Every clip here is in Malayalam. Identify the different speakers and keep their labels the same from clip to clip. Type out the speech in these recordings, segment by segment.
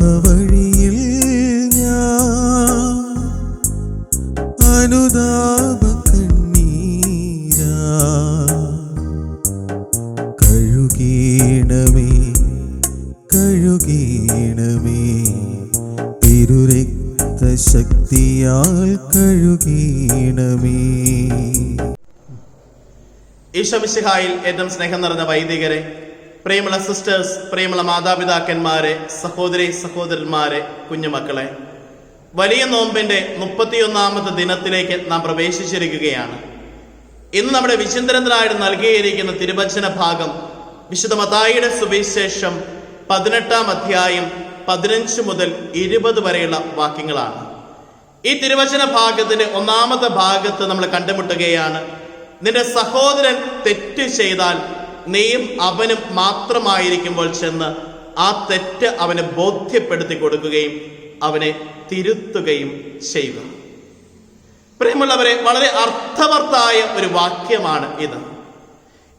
Speaker 1: പാപവഴിയിൽ ഞാൻ അനുതാപ കണ്ണീരാ. കഴുകീണമേ കഴുകീണമേ തിരുരക്ത ശക്തിയാൽ കഴുകീണമേ
Speaker 2: ഈശോമിശിഹായിൽ ഏറ്റവും സ്നേഹം നിറഞ്ഞ വൈദികരെ പ്രിയമുള്ള സിസ്റ്റേഴ്സ് പ്രിയമുള്ള മാതാപിതാക്കന്മാരെ സഹോദരി സഹോദരന്മാരെ കുഞ്ഞുമക്കളെ. വലിയ നോമ്പിന്റെ മുപ്പത്തിയൊന്നാമത്തെ ദിനത്തിലേക്ക് നാം പ്രവേശിച്ചിരിക്കുകയാണ്. ഇന്ന് നമ്മുടെ വിചിന്തനത്തിനായിട്ട് നൽകിയിരിക്കുന്ന തിരുവചന ഭാഗം വിശുദ്ധ മതായുടെ സുവിശേഷം പതിനെട്ടാം അധ്യായം പതിനഞ്ച് മുതൽ ഇരുപത് വരെയുള്ള വാക്യങ്ങളാണ്. ഈ തിരുവചന ഭാഗത്തിന്റെ ഒന്നാമത്തെ ഭാഗത്ത് നമ്മൾ കണ്ടുമുട്ടുകയാണ്. നിന്റെ സഹോദരൻ തെറ്റ് ചെയ്താൽ നീയും അവനും മാത്രമായിരിക്കുമ്പോൾ ചെന്ന് ആ തെറ്റ് അവനെ ബോധ്യപ്പെടുത്തി കൊടുക്കുകയും അവനെ തിരുത്തുകയും ചെയ്യുക. പ്രിയമുള്ളവരെ വളരെ അർത്ഥവത്തായ ഒരു വാക്യമാണ് ഇത്.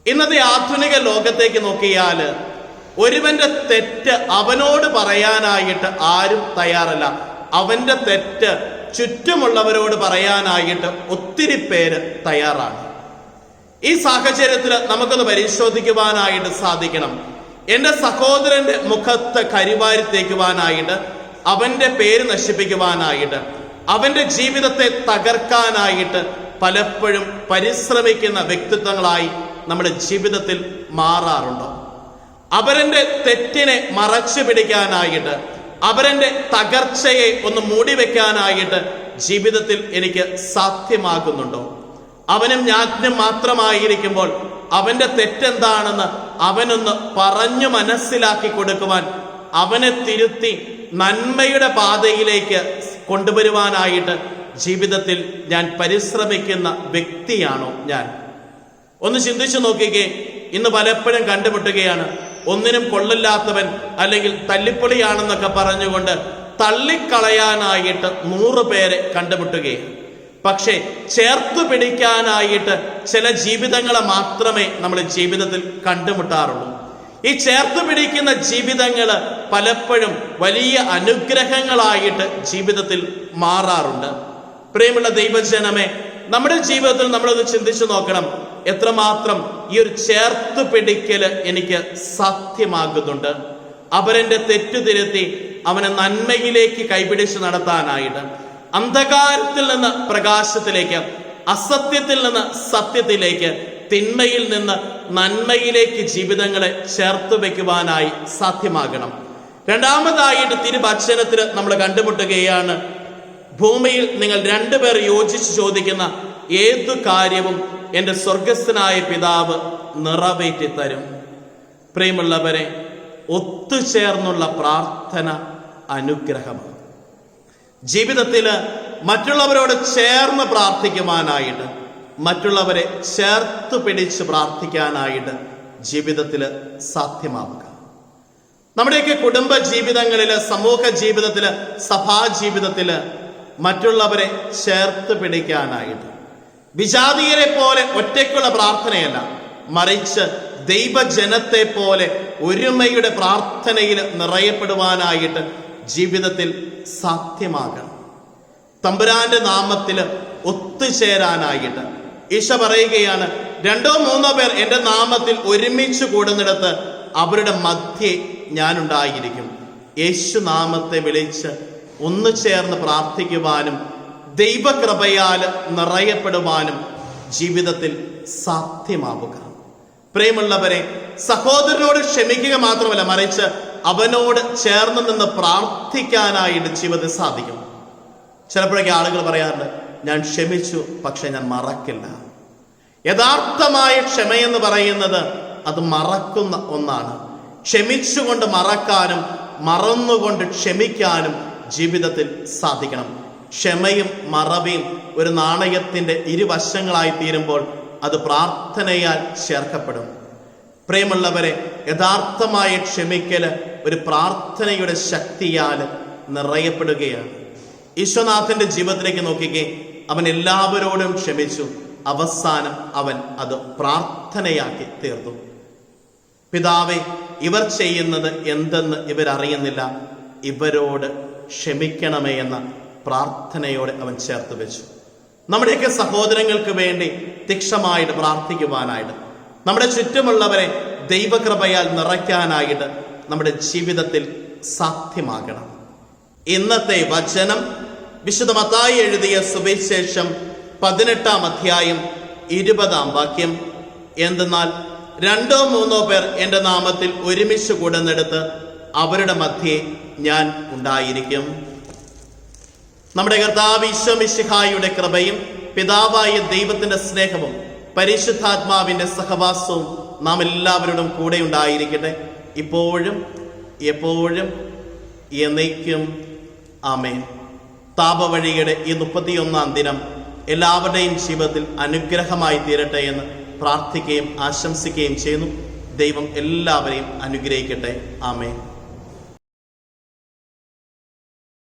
Speaker 2: ഇന്നത്തെ ആധുനിക ലോകത്തേക്ക് നോക്കിയാൽ ഒരുവന്റെ തെറ്റ് അവനോട് പറയാനായിട്ട് ആരും തയ്യാറല്ല. അവന്റെ തെറ്റ് ചുറ്റുമുള്ളവരോട് പറയാനായിട്ട് ഒത്തിരി പേര് തയ്യാറാണ്. ഈ സാഹചര്യത്തിൽ നമുക്കൊന്ന് പരിശോധിക്കുവാനായിട്ട് സാധിക്കണം. എന്റെ സഹോദരന്റെ മുഖത്ത് കരിവാരി തേക്കുവാനായിട്ട് അവന്റെ പേര് നശിപ്പിക്കുവാനായിട്ട് അവന്റെ ജീവിതത്തെ തകർക്കാനായിട്ട് പലപ്പോഴും പരിശ്രമിക്കുന്ന വ്യക്തിത്വങ്ങളായി നമ്മുടെ ജീവിതത്തിൽ മാറാറുണ്ടോ. അവരന്റെ തെറ്റിനെ മറച്ചു പിടിക്കാനായിട്ട് അവരന്റെ തകർച്ചയെ ഒന്ന് മൂടിവെക്കാനായിട്ട് ജീവിതത്തിൽ എനിക്ക് സാധ്യമാകുന്നുണ്ടോ? അവനും ജ്ഞാജ്ഞം മാത്രമായിരിക്കുമ്പോൾ അവന്റെ തെറ്റെന്താണെന്ന് അവനൊന്ന് പറഞ്ഞു മനസ്സിലാക്കി കൊടുക്കുവാൻ അവനെ തിരുത്തി നന്മയുടെ പാതയിലേക്ക് കൊണ്ടുവരുവാനായിട്ട് ജീവിതത്തിൽ ഞാൻ പരിശ്രമിക്കുന്ന വ്യക്തിയാണോ ഞാൻ. ഒന്ന് ചിന്തിച്ചു നോക്കിക്കേ. ഇന്ന് പലപ്പോഴും കണ്ടുമുട്ടുകയാണ്. ഒന്നിനും കൊള്ളില്ലാത്തവൻ അല്ലെങ്കിൽ തല്ലിപ്പൊളിയാണെന്നൊക്കെ പറഞ്ഞുകൊണ്ട് തള്ളിക്കളയാനായിട്ട് നൂറ് പേരെ കണ്ടുമുട്ടുകയാണ്. പക്ഷേ ചേർത്തു പിടിക്കാനായിട്ട് ചില ജീവിതങ്ങളെ മാത്രമേ നമ്മൾ ജീവിതത്തിൽ കണ്ടുമുട്ടാറുള്ളൂ. ഈ ചേർത്ത് പിടിക്കുന്ന ജീവിതങ്ങൾ പലപ്പോഴും വലിയ അനുഗ്രഹങ്ങളായിട്ട് ജീവിതത്തിൽ മാറാറുണ്ട്. പ്രിയമുള്ള ദൈവജനമേ നമ്മുടെ ജീവിതത്തിൽ നമ്മളൊന്ന് ചിന്തിച്ചു നോക്കണം. എത്രമാത്രം ഈ ഒരു ചേർത്ത് പിടിക്കൽ എനിക്ക് സാധ്യമാകുന്നുണ്ട്. അവരെ തെറ്റു തിരുത്തി അവനെ നന്മയിലേക്ക് കൈപിടിച്ച് നടത്താനായിട്ട്. അന്ധകാരത്തിൽ നിന്ന് പ്രകാശത്തിലേക്ക് അസത്യത്തിൽ നിന്ന് സത്യത്തിലേക്ക് തിന്മയിൽ നിന്ന് നന്മയിലേക്ക് ജീവിതങ്ങളെ ചേർത്ത് വെക്കുവാനായി സാധ്യമാകണം. രണ്ടാമതായിട്ട് തിരുവചനത്തിൽ നമ്മൾ കണ്ടുമുട്ടുകയാണ് ഭൂമിയിൽ നിങ്ങൾ രണ്ടുപേർ യോജിച്ച് ചോദിക്കുന്ന ഏതു കാര്യവും എന്റെ സ്വർഗസ്ഥനായ പിതാവ് നിറവേറ്റി തരും. പ്രിയമുള്ളവരെ ഒത്തുചേർന്നുള്ള പ്രാർത്ഥന അനുഗ്രഹമാണ്. ജീവിതത്തിൽ മറ്റുള്ളവരോട് ചേർന്ന് പ്രാർത്ഥിക്കുവാനായിട്ട് മറ്റുള്ളവരെ ചേർത്ത് പിടിച്ച് പ്രാർത്ഥിക്കാനായിട്ട് ജീവിതത്തിൽ സാധ്യമാവുക. നമ്മുടെയൊക്കെ കുടുംബ ജീവിതങ്ങളിൽ സമൂഹ ജീവിതത്തിൽ സഭാ ജീവിതത്തിൽ മറ്റുള്ളവരെ ചേർത്ത് പിടിക്കാനായിട്ട് വിജാതീയരെ പോലെ ഒറ്റയ്ക്കുള്ള പ്രാർത്ഥനയല്ല മറിച്ച് ദൈവജനത്തെ പോലെ ഒരുമയുടെ പ്രാർത്ഥനയിൽ നിറയപ്പെടുവാനായിട്ട് ജീവിതത്തിൽ സാധ്യമാകണം. തമ്പുരാന്റെ നാമത്തിൽ ഒത്തുചേരാനായിട്ട്. ഈശ പറയുകയാണ് രണ്ടോ മൂന്നോ പേർ എന്റെ നാമത്തിൽ ഒരുമിച്ച് കൂടുന്നിടത്ത് അവരുടെ മധ്യേ ഞാനുണ്ടായിരിക്കും. യേശു നാമത്തെ വിളിച്ച് ഒന്നു ചേർന്ന് പ്രാർത്ഥിക്കുവാനും ദൈവകൃപയാൽ നിറയപ്പെടുവാനും ജീവിതത്തിൽ സാധ്യമാവുക. പ്രേമുള്ളവരെ സഹോദരനോട് ക്ഷമിക്കുക മാത്രമല്ല മറിച്ച് അവനോട് ചേർന്ന് നിന്ന് പ്രാർത്ഥിക്കാനായിട്ട് ജീവിതത്തിൽ സാധിക്കും. ചിലപ്പോഴൊക്കെ ആളുകൾ പറയാറുണ്ട് ഞാൻ ക്ഷമിച്ചു പക്ഷെ ഞാൻ മറക്കില്ല. യഥാർത്ഥമായ ക്ഷമയെന്ന് പറയുന്നത് അത് മറക്കുന്ന ഒന്നാണ്. ക്ഷമിച്ചുകൊണ്ട് മറക്കാനും മറന്നുകൊണ്ട് ക്ഷമിക്കാനും ജീവിതത്തിൽ സാധിക്കണം. ക്ഷമയും മറവിയും ഒരു നാണയത്തിന്റെ ഇരുവശങ്ങളായി തീരുമ്പോൾ അത് പ്രാർത്ഥനയാൽ ചേർക്കപ്പെടും. പ്രിയമുള്ളവരെ യഥാർത്ഥമായ ക്ഷമിക്കൽ ഒരു പ്രാർത്ഥനയുടെ ശക്തിയാൽ നിറയപ്പെടുകയാണ്. ഈശ്വനാഥന്റെ ജീവിതത്തിലേക്ക് നോക്കിക്കേ അവൻ എല്ലാവരോടും ക്ഷമിച്ചു. അവസാനം അവൻ അത് പ്രാർത്ഥനയാക്കി തീർന്നു. പിതാവെ ഇവർ ചെയ്യുന്നത് എന്തെന്ന് ഇവരറിയുന്നില്ല. ഇവരോട് ക്ഷമിക്കണമേ എന്ന പ്രാർത്ഥനയോടെ അവൻ ചേർത്ത് വെച്ചു. നമ്മുടെയൊക്കെ സഹോദരങ്ങൾക്ക് വേണ്ടി തിക്ഷമായിട്ട് പ്രാർത്ഥിക്കുവാനായിട്ട് നമ്മുടെ ചുറ്റുമുള്ളവരെ ദൈവകൃപയാൽ നിറയ്ക്കാനായിട്ട് നമ്മുടെ ജീവിതത്തിൽ സാധ്യമാകണം. ഇന്നത്തെ വചനം വിശുദ്ധ മത്തായി എഴുതിയ സുവിശേഷം പതിനെട്ടാം അധ്യായം ഇരുപതാം വാക്യം. എന്തെന്നാൽ രണ്ടോ മൂന്നോ പേർ എന്റെ നാമത്തിൽ ഒരുമിച്ച് കൂടുന്നിടത്ത് അവരുടെ മധ്യേ ഞാൻ ഉണ്ടായിരിക്കും. നമ്മുടെ കർത്താവ് ഈശ്വമിശിഹായുടെ കൃപയും പിതാവായ ദൈവത്തിന്റെ സ്നേഹവും പരിശുദ്ധാത്മാവിന്റെ സഹവാസവും നാം എല്ലാവരോടും കൂടെ ഉണ്ടായിരിക്കട്ടെ. ഇപ്പോഴും എപ്പോഴും എന്നേക്കും ആമേൻ. താപവഴിയുടെ ഈ മുപ്പത്തിയൊന്നാം ദിനം എല്ലാവരുടെയും ജീവിതത്തിൽ അനുഗ്രഹമായി തീരട്ടെ എന്ന് പ്രാർത്ഥിക്കുകയും ആശംസിക്കുകയും ചെയ്യുന്നു. ദൈവം എല്ലാവരെയും അനുഗ്രഹിക്കട്ടെ. ആമേൻ.